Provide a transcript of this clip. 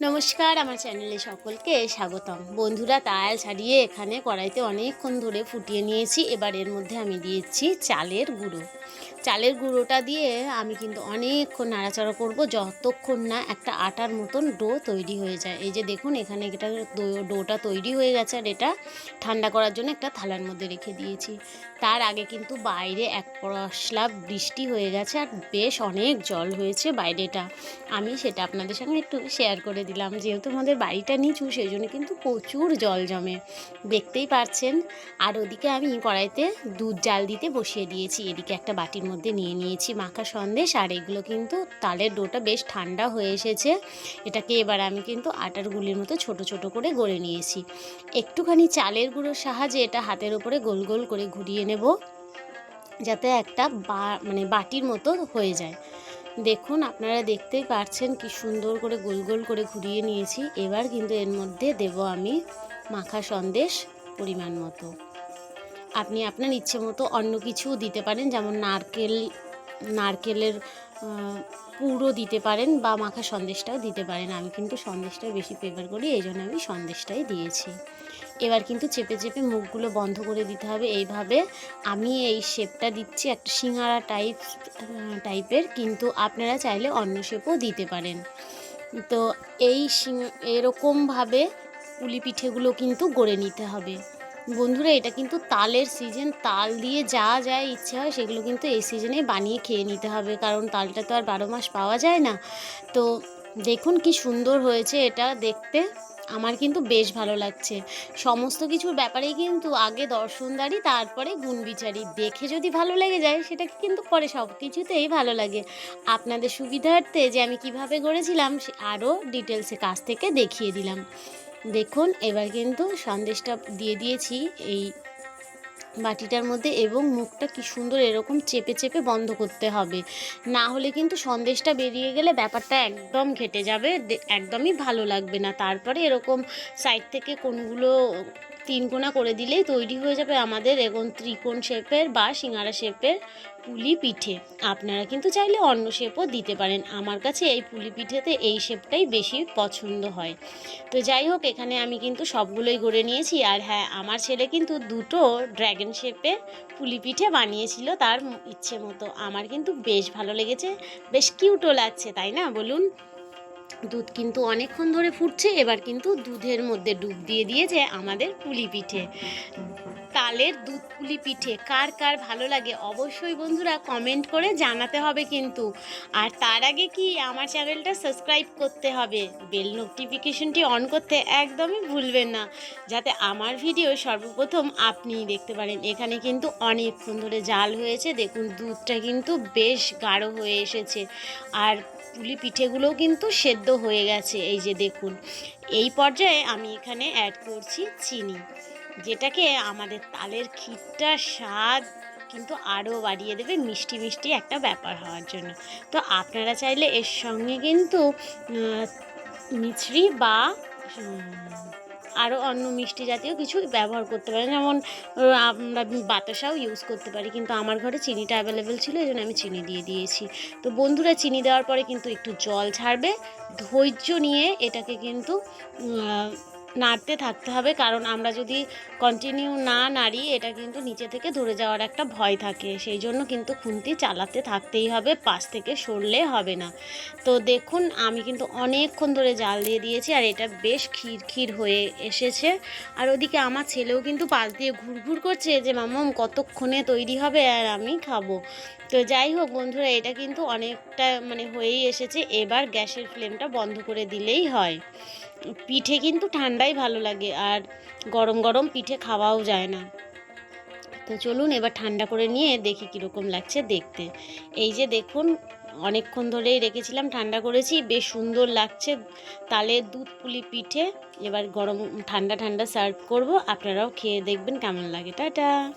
নমস্কার, আমার চ্যানেলে সকলকে স্বাগতম। বন্ধুরা, তাল ছাড়িয়ে এখানে কড়াইতে অনেকক্ষণ ধরে ফুটিয়ে নিয়েছি। এবার এর মধ্যে আমি দিয়েছি চালের গুঁড়ো। চালের গুঁড়োটা দিয়ে আমি কিন্তু অনেকক্ষণ নাড়াচাড়া করব, যতক্ষণ না একটা আটার মতন ডো তৈরি হয়ে যায়। এই যে দেখুন, এখানে এটা ডোটা তৈরি হয়ে গেছে আর এটা ঠান্ডা করার জন্য একটা থালার মধ্যে রেখে দিয়েছি। তার আগে কিন্তু বাইরে এক পশলা বৃষ্টি হয়ে গেছে আর বেশ অনেক জল হয়েছে বাইরেটা। আমি সেটা আপনাদের সঙ্গে একটু শেয়ার করে দিলাম, যেহেতু আমাদের বাড়িটা নিচু সেই জন্য কিন্তু প্রচুর জল জমে। দেখতেই পারছেন, আর ওদিকে আমি কড়াইতে দুধ জাল দিতে বসিয়ে দিয়েছি। এদিকে একটা বাটির মধ্যে নিয়ে নিয়েছি মাখা সন্দেশ, আর এগুলো কিন্তু তালের ডোটা বেশ ঠান্ডা হয়ে এসেছে। এটাকে এবার আমি কিন্তু আটার গুলির মতো ছোট ছোট করে গড়ে নিয়েছি। একটুখানি চালের গুঁড়োর সাহায্যে এটা হাতের ওপরে গোল গোল করে ঘুরিয়ে নেব, যাতে একটা বা মানে বাটির মতো হয়ে যায়। দেখুন, আপনারা দেখতেই পারছেন কি সুন্দর করে গোল গোল করে ঘুরিয়ে নিয়েছি। এবার কিন্তু এর মধ্যে দেব আমি মাখা সন্দেশ পরিমাণ মতো। আপনি আপনার ইচ্ছে মতো অন্য কিছুও দিতে পারেন, যেমন নারকেল, নারকেলের পুরো দিতে পারেন বা মাখা সন্দেশটাও দিতে পারেন। আমি কিন্তু সন্দেশটাই বেশি প্রেফার করি এই জন্য আমি সন্দেশটাই দিয়েছি। এবার কিন্তু চেপে চেপে মুখগুলো বন্ধ করে দিতে হবে। এইভাবে আমি এই শেপটা দিচ্ছি, একটা সিঙ্গারা টাইপ টাইপের কিন্তু আপনারা চাইলে অন্য শেপও দিতে পারেন। তো এই সিং- এরকমভাবে পুলি পিঠেগুলো কিন্তু গড়ে নিতে হবে। বন্ধুরা, এটা কিন্তু তালের সিজন তাল দিয়ে যা যা ইচ্ছে হয় সেগুলো কিন্তু এই সিজনে বানিয়ে খেয়ে নিতে হবে, কারণ তালটা তো আর বারো মাস পাওয়া যায় না। তো দেখুন কি সুন্দর হয়েছে এটা দেখতে। আমার কিন্তু বেশ ভালো লাগছে। সমস্ত কিছুর ব্যাপারেই কিন্তু আগে দর্শনদারি তারপরে গুণবিচারি দেখে যদি ভালো লেগে যায়, সেটাকে কিন্তু পরে সব কিছুতেই ভালো লাগে। আপনাদের সুবিধার্থে যে আমি কীভাবে গড়েছিলাম, সে আরও ডিটেলসে কাছ থেকে দেখিয়ে দিলাম। দেখুন, এবার কিন্তু সন্দেশটা দিয়ে দিয়েছি এই বাটিটার মধ্যে এবং মুখটা কি সুন্দর এরকম চেপে চেপে বন্ধ করতে হবে। না হলে কিন্তু সন্দেশটা বেরিয়ে গেলে ব্যাপারটা একদম ঘেটে যাবে একদমই ভালো লাগবে না। তারপরে এরকম সাইড থেকে কোনগুলো তিন কোনা করে দিলেই তৈরি হয়ে যাবে আমাদের এরকম ত্রিকোণ শেপের বা সিঙ্গারা শেপের পুলি পিঠে। আপনারা কিন্তু চাইলে অন্য শেপও দিতে পারেন। আমার কাছে এই পুলি পিঠেতে এই শেপটাই বেশি পছন্দ হয়। তো যাই হোক, এখানে আমি কিন্তু সবগুলোই গড়ে নিয়েছি। আর হ্যাঁ আমার ছেলে কিন্তু দুটো ড্র্যাগন শেপে পিঠে বানিয়েছিল তার ইচ্ছে মতো। আমার কিন্তু বেশ ভালো লেগেছে, বেশ কিউটও লাগছে, তাই না? বলুন। দুধ কিন্তু অনেকক্ষণ ধরে ফুটছে, এবার কিন্তু দুধের মধ্যে ডুব দিয়ে দিয়েছে আমাদের পুলি পিঠে। তালের দুধ পুলি পিঠে কার কার ভালো লাগে অবশ্যই বন্ধুরা কমেন্ট করে জানাতে হবে কিন্তু। আর তার আগে কি আমার চ্যানেলটা সাবস্ক্রাইব করতে হবে? বেল নোটিফিকেশনটি অন করতে একদমই ভুলবেন না। যাতে আমার ভিডিও সর্বপ্রথম আপনিই দেখতে পারেন। এখানে কিন্তু অনেকক্ষণ ধরে জাল হয়েছে। দেখুন, দুধটা কিন্তু বেশ গাঢ় হয়ে এসেছে। আর পুলি পিঠেগুলোও কিন্তু সেদ্ধ হয়ে গেছে। এই যে দেখুন, এই পর্যায়ে আমি এখানে অ্যাড করছি চিনি। যেটাকে আমাদের তালের ক্ষীরটার স্বাদ কিন্তু আরও বাড়িয়ে দেবে মিষ্টি মিষ্টি একটা ব্যাপার হওয়ার জন্য। তো আপনারা চাইলে এর সঙ্গে কিন্তু মিছরি বা আরও অন্য মিষ্টি জাতীয় কিছু ব্যবহার করতে পারেন। যেমন আমরা বাতাসাও ইউজ করতে পারি, কিন্তু আমার ঘরে চিনিটা অ্যাভেলেবেল ছিল এই জন্য আমি চিনি দিয়ে দিয়েছি। তো বন্ধুরা, চিনি দেওয়ার পরে কিন্তু একটু জল ছাড়বে। ধৈর্য নিয়ে এটাকে কিন্তু নাড়তে থাকতে হবে, কারণ আমরা যদি কন্টিনিউ না নাড়ি, এটা কিন্তু নিচে থেকে ধরে যাওয়ার একটা ভয় থাকে। সেই জন্য কিন্তু খুন্তি চালাতে থাকতেই হবে, পাশ থেকে সরলে হবে না। তো দেখুন, আমি কিন্তু অনেকক্ষণ ধরে জাল দিয়ে দিয়েছি, আর এটা বেশ ক্ষীর হয়ে এসেছে। আর ওদিকে আমার ছেলেও কিন্তু পাশ দিয়ে ঘুরঘুর করছে যে, মামাম, কতক্ষণে তৈরি হবে আর আমি খাব? তো যাই হোক বন্ধুরা, এটা কিন্তু অনেকটা মানে হয়েই এসেছে। এবার গ্যাসের ফ্লেমটা বন্ধ করে দিলেই হয়। পিঠে কিন্তু ঠান্ডাই ভালো লাগে আর গরম গরম পিঠে খাওয়াও যায় না। তো চলুন এবার ঠান্ডা করে নিয়ে দেখি কীরকম লাগছে দেখতে। এই যে দেখুন, অনেকক্ষণ ধরেই রেখেছিলাম, ঠান্ডা করেছি, বেশ সুন্দর লাগছে তালের দুধ পুলি পিঠে। এবার গরম, ঠান্ডা ঠান্ডা সার্ভ করব, আপনারাও খেয়ে দেখবেন কেমন লাগে। টাটা!